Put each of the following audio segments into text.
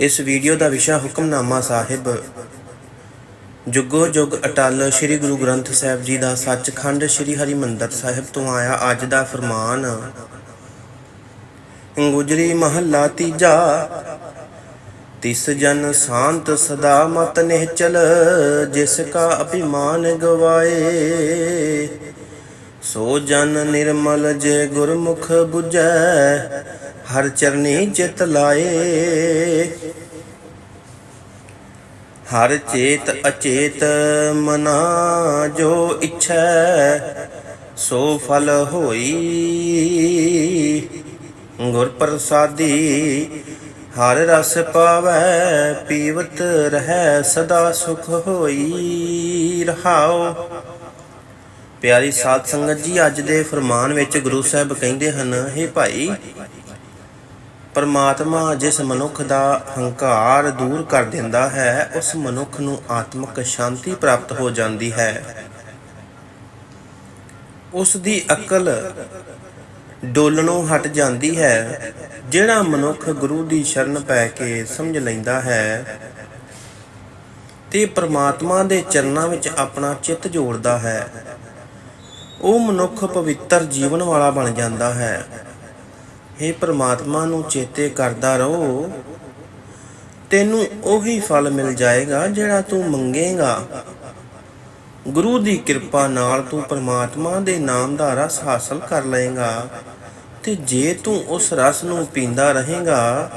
ਇਸ ਵੀਡੀਓ ਦਾ ਵਿਸ਼ਾ ਹੁਕਮਨਾਮਾ ਸਾਹਿਬ। ਜੁਗੋ ਜੁਗ ਅਟਲ ਸ੍ਰੀ ਗੁਰੂ ਗ੍ਰੰਥ ਸਾਹਿਬ ਜੀ ਦਾ ਸੱਚਖੰਡ ਸ੍ਰੀ ਹਰਿਮੰਦਰ ਸਾਹਿਬ ਤੋਂ ਆਇਆ ਅੱਜ ਦਾ ਫਰਮਾਨ। ਗੁਜਰੀ ਮਹੱਲਾ ਤੀਜਾ, ਤਿਸ ਜਨ ਸ਼ਾਂਤ ਸਦਾ ਮਤ ਨਿਹਚਲ, ਜਿਸ ਕਾ ਅਭਿਮਾਨ ਗਵਾਏ। ਸੋ ਜਨ ਨਿਰਮਲ ਜੇ ਗੁਰਮੁਖ 부ਜੈ ਹਰ ਚਰਨੀ ਚਿਤ ਲਾਏ। ਹਰ ਚੇਤ ਅਚੇਤ ਮਨਾ ਜੋ ਇਛੈ, ਸੋ ਫਲ ਹੋਈ। ਗੁਰ ਪ੍ਰਸਾਦੀ ਹਰ ਰਸ ਪਾਵੈ, ਪੀਵਤ ਰਹਿ ਸਦਾ ਸੁਖ ਹੋਈ ਰਹਾਓ ਪਿਆਰੀ ਸਾਧ ਸੰਗਤ ਜੀ, ਅੱਜ ਦੇ ਫਰਮਾਨ ਵਿੱਚ ਗੁਰੂ ਸਾਹਿਬ ਕਹਿੰਦੇ ਹਨ हे ਭਾਈ ਪਰਮਾਤਮਾ ਜਿਸ ਮਨੁੱਖ ਦਾ ਹੰਕਾਰ ਦੂਰ ਕਰ ਦਿੰਦਾ ਹੈ, ਉਸ ਮਨੁੱਖ ਨੂੰ ਆਤਮਿਕ ਸ਼ਾਂਤੀ ਪ੍ਰਾਪਤ ਹੋ ਜਾਂਦੀ ਹੈ। ਉਸ ਦੀ ਅਕਲ ਡੋਲਣੋਂ ਹਟ ਜਾਂਦੀ ਹੈ, ਜਿਹੜਾ ਮਨੁੱਖ ਗੁਰੂ ਦੀ ਸ਼ਰਨ ਪੈ ਕੇ ਸਮਝ ਲੈਂਦਾ ਹੈ। ਤੇ ਪ੍ਰਮਾਤਮਾ ਦੇ ਚਰਨਾਂ ਵਿੱਚ ਆਪਣਾ ਚਿੱਤ ਜੋੜਦਾ ਹੈ। ਉਹ ਮਨੁੱਖ ਪਵਿੱਤਰ ਜੀਵਨ ਵਾਲਾ ਬਣ ਜਾਂਦਾ ਹੈ। हे ਪ੍ਰਮਾਤਮਾ ਨੂੰ ਚੇਤੇ ਕਰਦਾ ਰਹੋ। ਤੈਨੂੰ ਉਹੀ ਫਲ ਮਿਲ ਜਾਏਗਾ ਜਿਹੜਾ ਤੂੰ ਮੰਗੇਗਾ। ਗੁਰੂ ਦੀ ਕਿਰਪਾ ਨਾਲ ਤੂੰ ਪ੍ਰਮਾਤਮਾ ਦੇ ਨਾਮ ਦਾ ਰਸ ਹਾਸਲ ਕਰ ਲਏਗਾ ਤੇ ਜੇ ਤੂੰ ਉਸ ਰਸ ਨੂੰ ਪੀਂਦਾ ਰਹੇਗਾ,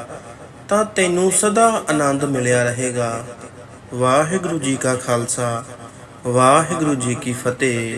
ਤਾਂ ਤੈਨੂੰ ਸਦਾ ਆਨੰਦ ਮਿਲਿਆ ਰਹੇਗਾ। ਵਾਹਿਗੁਰੂ ਜੀ ਕਾ ਖਾਲਸਾ, ਵਾਹਿਗੁਰੂ ਜੀ ਕੀ ਫਤਿਹ।